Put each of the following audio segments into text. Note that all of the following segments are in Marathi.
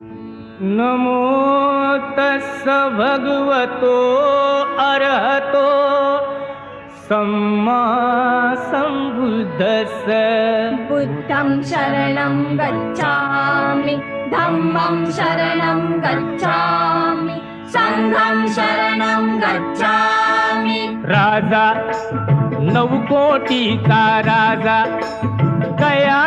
नमो तस्स भगवतो अर्हतो सम्मा सम्बुद्धस्स। बुद्धं शरणं गच्छामि धम्मं शरणं गच्छामि सङ्घं शरणं गच्छामि। राजा नवकोटीचा राजा दयाळू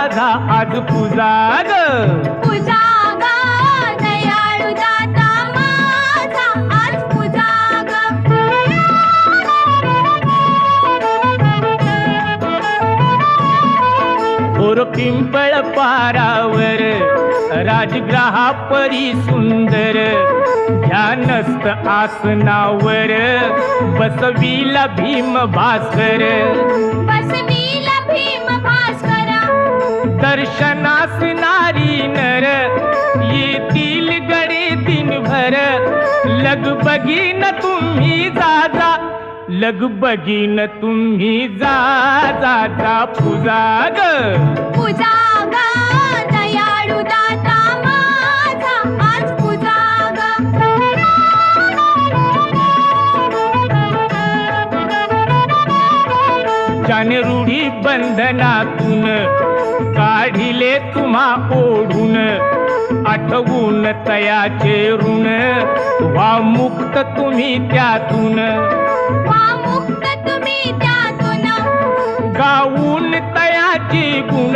माझा आज पूजा ग पूजा ग दयाळु दाता माझा आज पूजा थोर पिंपळ पारावर राजग्रहा परी सुंदर. ध्यानस्थ आसनावर बसविला भीम भास्कर. बसवीला दर्शनास नारी नर येतील गडे दिनभर. लगबगीन तुम्ही जा जा लगबगीन तुम्ही जा जा जा पूजा ग पूजा रूढी बंधनातून काढिले तुम्हा ओढून आठवून तयाचे ऋण. व्हा मुक्त तुम्ही त्यातून. वा मुक्त तुम्ही त्यातून. गाऊन तयाची गुण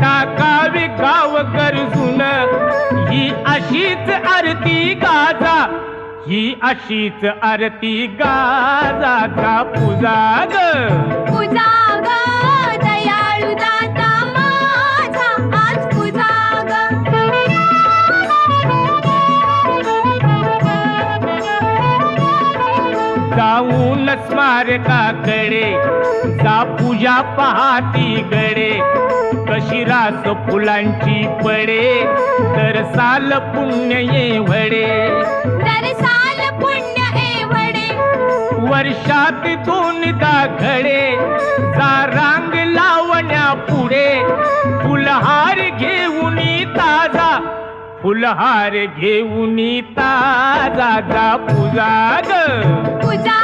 टाकावे गाव गरजून. ही अशीच आरती गाजा ही अशीच आरती गाजा गा पूजा ग. पूजा ग. स्मारकाकडे जा पूजा पहाती गडे. कशी रास फुलांची पडे तर साल पुण्य ये वडे. दरसाल पुण्य एवढे वर्षात दोनदा घडे जा रांग लावण्या पुढे. फुलहार घेऊन ताजा फुलहार घेऊन ताजा जा पूजा ग. पूजा